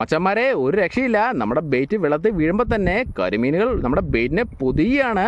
മച്ചന്മാരെ ഒരു രക്ഷയില്ല. നമ്മുടെ ബെയ്റ്റ് വെള്ളത്തിൽ വീഴുമ്പോൾ തന്നെ കരിമീനുകൾ നമ്മുടെ ബെയ്റ്റിനെ പൊതിയാണ്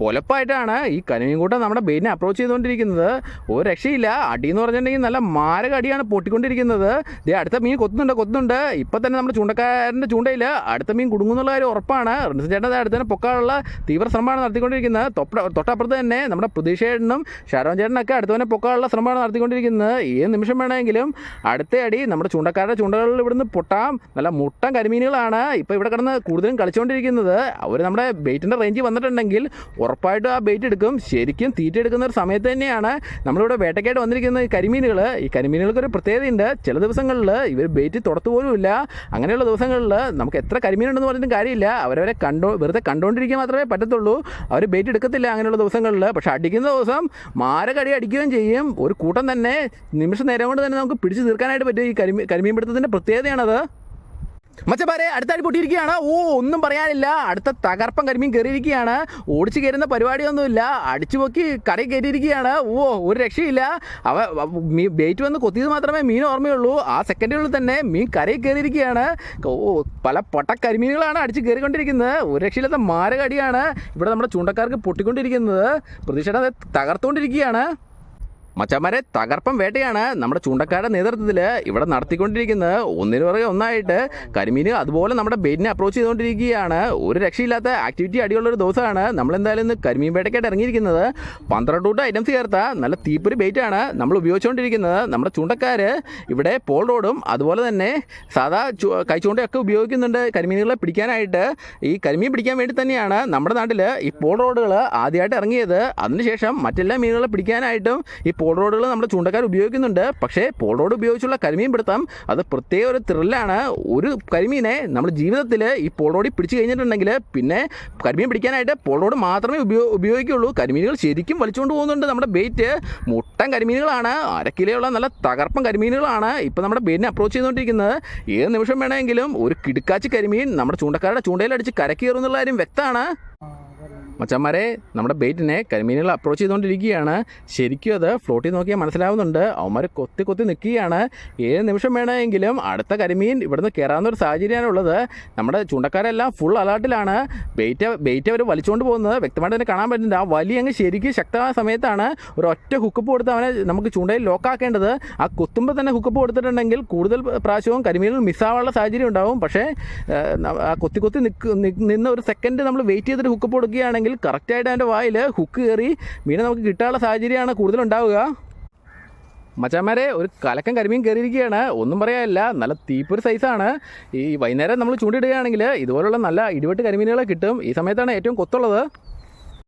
പൊലപ്പായിട്ടാണ് ഈ കരിമീൻ കൂട്ടം നമ്മുടെ ബെയിനെ അപ്രോച്ച് ചെയ്തുകൊണ്ടിരിക്കുന്നത്. ഒരു രക്ഷയില്ല. അടി എന്ന് പറഞ്ഞിട്ടുണ്ടെങ്കിൽ നല്ല മാരക അടിയാണ് പൊട്ടിക്കൊണ്ടിരിക്കുന്നത്. ദേ അടുത്ത മീൻ കൊത്തുന്നുണ്ട് കൊത്തുന്നുണ്ട്. ഇപ്പം തന്നെ നമ്മുടെ ചൂണ്ടക്കാരന്റെ ചൂണ്ടയിൽ അടുത്ത മീൻ കുടുങ്ങുന്നുള്ള കാര്യം ഉറപ്പാണ്. റിൻസ് ചേട്ടൻ അടുത്ത് തന്നെ പൊക്കാനുള്ള തീവ്ര ശ്രമമാണ് നടത്തിക്കൊണ്ടിരിക്കുന്നത്. തൊട്ട തൊട്ടപ്പുറത്ത് തന്നെ നമ്മുടെ പ്രതീക്ഷേട്ടനും ഷാരോൺ ചേട്ടനൊക്കെ അടുത്ത് തന്നെ പൊക്കാനുള്ള ശ്രമമാണ് നടത്തിക്കൊണ്ടിരിക്കുന്നത്. ഏത് നിമിഷം വേണമെങ്കിലും അടുത്ത അടി നമ്മുടെ ചൂണ്ടക്കാരുടെ ചൂണ്ടകളിൽ ഇവിടുന്ന് പൊട്ടാം. നല്ല മുട്ടൻ കരിമീനുകളാണ്. ഇപ്പോൾ ഇവിടെ കിടന്ന് കൂടുതലും കളിച്ചുകൊണ്ടിരിക്കുന്നത് അവർ നമ്മുടെ ബെയ്റ്റിന്റെ റേഞ്ച് വന്നിട്ടുണ്ടെങ്കിൽ ഉറപ്പായിട്ടും ആ ബെയ്റ്റ് എടുക്കും. ശരിക്കും തീറ്റ എടുക്കുന്ന ഒരു സമയത്ത് തന്നെയാണ് നമ്മളിവിടെ വേട്ടയ്ക്കായിട്ട് വന്നിരിക്കുന്ന ഈ കരിമീനുകൾ ഈ കരിമീനുകൾക്ക് ഒരു പ്രത്യേകതയുണ്ട്. ചില ദിവസങ്ങളിൽ ഇവർ ബെയ്റ്റ് തുറത്തു പോലുമില്ല അങ്ങനെയുള്ള ദിവസങ്ങളിൽ നമുക്ക് എത്ര കരിമീനുണ്ടെന്ന് പറഞ്ഞിട്ടും കാര്യമില്ല. അവരവരെ കണ്ടോ വെറുതെ കണ്ടുകൊണ്ടിരിക്കാൻ മാത്രമേ പറ്റത്തുള്ളൂ. അവർ ബെയ്റ്റ് എടുക്കത്തില്ല അങ്ങനെയുള്ള ദിവസങ്ങളിൽ പക്ഷെ അടിക്കുന്ന ദിവസം മാരകടി അടിക്കുകയും ചെയ്യും. ഒരു കൂട്ടം തന്നെ നിമിഷ നേരം കൊണ്ട് തന്നെ നമുക്ക് പിടിച്ചു തീർക്കാനായിട്ട് പറ്റും ഈ കരിമീൻ കരിമീൻ പിടുത്തത്തിന്റെ പ്രത്യേകതയാണത്. മച്ചപ്പാരെ അടുത്ത അടി പൊട്ടിയിരിക്കുകയാണ്. ഓ ഒന്നും പറയാനില്ല. അടുത്ത തകർപ്പം കരിമീൻ കയറിയിരിക്കുകയാണ്. ഓടിച്ചു കയറുന്ന പരിപാടിയൊന്നുമില്ല. അടിച്ചു പൊക്കി കരയിൽ കയറിയിരിക്കുകയാണ്. ഓ ഒരു രക്ഷയില്ല. അവ ബേറ്റ് വന്ന് കൊത്തിയത് മാത്രമേ മീൻ ഓർമ്മയുള്ളൂ. ആ സെക്കൻഡുകളിൽ തന്നെ മീൻ കരയിൽ കയറിയിരിക്കുകയാണ്. ഓ പല പൊട്ട കരിമീനുകളാണ് അടിച്ച് കയറിക്കൊണ്ടിരിക്കുന്നത്. ഒരു രക്ഷയില്ലാത്ത മാരകടിയാണ് ഇവിടെ നമ്മുടെ ചൂണ്ടക്കാർക്ക് പൊട്ടിക്കൊണ്ടിരിക്കുന്നത്. പ്രതീക്ഷയുടെ തകർത്തുകൊണ്ടിരിക്കുകയാണ്. മച്ചന്മാരെ തകർപ്പൻ വേട്ടയാണ്. നമ്മുടെ ചൂണ്ടക്കാരുടെ നേതൃത്വത്തിൽ ഇവിടെ നടത്തിക്കൊണ്ടിരിക്കുന്നത്. ഒന്നിനു പുറകെ ഒന്നായിട്ട് കരിമീൻ അതുപോലെ നമ്മുടെ ബെയിനെ അപ്രോച്ച് ചെയ്തുകൊണ്ടിരിക്കുകയാണ്. ഒരു രക്ഷയില്ലാത്ത ആക്ടിവിറ്റി അടിയുള്ള ഒരു ദിവസമാണ്. നമ്മൾ എന്തായാലും ഇന്ന് കരിമീൻ വേട്ടയ്ക്കായിട്ട് ഇറങ്ങിയിരിക്കുന്നത്. പന്ത്രണ്ട് കൂട്ടം ഐറ്റംസ് ചേർത്ത നല്ല തീപ്പൊരി ബെയ്റ്റാണ് നമ്മൾ ഉപയോഗിച്ചുകൊണ്ടിരിക്കുന്നത്. നമ്മുടെ ചൂണ്ടക്കാർ ഇവിടെ പോൾ റോഡും അതുപോലെ തന്നെ സാധാ കൈച്ചൂണ്ടയൊക്കെ ഉപയോഗിക്കുന്നുണ്ട് കരിമീനുകളെ പിടിക്കാനായിട്ട്. ഈ കരിമീൻ പിടിക്കാൻ വേണ്ടി തന്നെയാണ് നമ്മുടെ നാട്ടിൽ ഈ പോൾ റോഡുകൾ ആദ്യമായിട്ട് ഇറങ്ങിയത്. അതിനുശേഷം മറ്റെല്ലാ മീനുകളെ പിടിക്കാനായിട്ടും ഈ പോൾ റോഡുകൾ നമ്മുടെ ചൂണ്ടക്കാർ ഉപയോഗിക്കുന്നുണ്ട്. പക്ഷേ പോൾ റോഡ് ഉപയോഗിച്ചുള്ള കരിമീൻ പിടുത്തം അത് പ്രത്യേക ഒരു ത്രില്ലാണ് ഒരു കരിമീനെ നമ്മൾ ജീവിതത്തിൽ ഈ പോൾ റോഡിൽ പിടിച്ചു കഴിഞ്ഞിട്ടുണ്ടെങ്കിൽ പിന്നെ കരിമീൻ പിടിക്കാനായിട്ട് പോൾ റോഡ് മാത്രമേ ഉപയോ ഉപയോഗിക്കുള്ളൂ. കരിമീനുകൾ ശരിക്കും വലിച്ചുകൊണ്ട് പോകുന്നുണ്ട് നമ്മുടെ ബെയ്റ്റ് മുട്ടൻ കരിമീനുകളാണ് അരക്കിലയുള്ള നല്ല തകർപ്പൻ കരിമീനുകളാണ് ഇപ്പോൾ നമ്മുടെ ബെയിറ്റിനെ അപ്രോച്ച് ചെയ്തുകൊണ്ടിരിക്കുന്നത്. ഏത് നിമിഷം വേണമെങ്കിലും ഒരു കിടുക്കാച്ചി കരിമീൻ നമ്മുടെ ചൂണ്ടക്കാരുടെ ചൂണ്ടയിലടിച്ച് കരക്കയറും എന്നുള്ള കാര്യം വ്യക്തമാണ്. മച്ചന്മാരെ നമ്മുടെ ബെയ്റ്റിനെ കരിമീനുകൾ അപ്രോച്ച് ചെയ്തുകൊണ്ടിരിക്കുകയാണ്. ശരിക്കും അത് ഫ്ലോട്ടിൽ നോക്കിയാൽ മനസ്സിലാവുന്നുണ്ട്. അവന്മാർ കൊത്തി കൊത്തി നിൽക്കുകയാണ്. ഏത് നിമിഷം വേണമെങ്കിലും അടുത്ത കരിമീൻ ഇവിടുന്ന് കയറാവുന്ന ഒരു സാഹചര്യമാണ് ഉള്ളത്. നമ്മുടെ ചൂണ്ടക്കാരെല്ലാം ഫുൾ അലേർട്ടിലാണ് ബെയ്റ്റ് ബെയ്റ്റ് അവർ വലിച്ചുകൊണ്ട് പോകുന്നത്. വ്യക്തമായിട്ട് തന്നെ കാണാൻ പറ്റുന്നുണ്ട്. ആ വലിയ അങ്ങ് ശരിക്കും ശക്തമായ സമയത്താണ് ഒരു ഒറ്റ ഹുക്കപ്പ് കൊടുത്ത് അവനെ നമുക്ക് ചൂണ്ടയിൽ ലോക്കാക്കേണ്ടത് ആ കുത്തുമ്പോൾ തന്നെ ഹുക്കപ്പ് കൊടുത്തിട്ടുണ്ടെങ്കിൽ കൂടുതൽ പ്രാവശ്യവും കരിമീനുകൾ മിസ്സാവാനുള്ള സാഹചര്യം ഉണ്ടാവും. പക്ഷേ ആ കൊത്തി കൊത്തി നിൽക്ക് നിന്ന് ഒരു സെക്കൻഡ് നമ്മൾ വെയിറ്റ് ചെയ്തിട്ട് ഹുക്കപ്പ് കൊടുക്കുകയാണെങ്കിൽ കറക്റ്റായിട്ട് അതിന്റെ വായിൽ ഹുക്ക് കയറി മീനെ നമുക്ക് കിട്ടാനുള്ള സാഹചര്യമാണ് കൂടുതലുണ്ടാവുക. മച്ചാന്മാരെ ഒരു കലക്കം കരിമീൻ കയറിയിരിക്കുകയാണ്. ഒന്നും പറയാനില്ല നല്ല തീപ്പൊരു സൈസാണ് ഈ വൈകുന്നേരം നമ്മൾ ചൂണ്ടിടുകയാണെങ്കിൽ ഇതുപോലുള്ള നല്ല ഇടിവെട്ട് കരിമീനുകളെ കിട്ടും. ഈ സമയത്താണ് ഏറ്റവും കൊത്തുള്ളത്.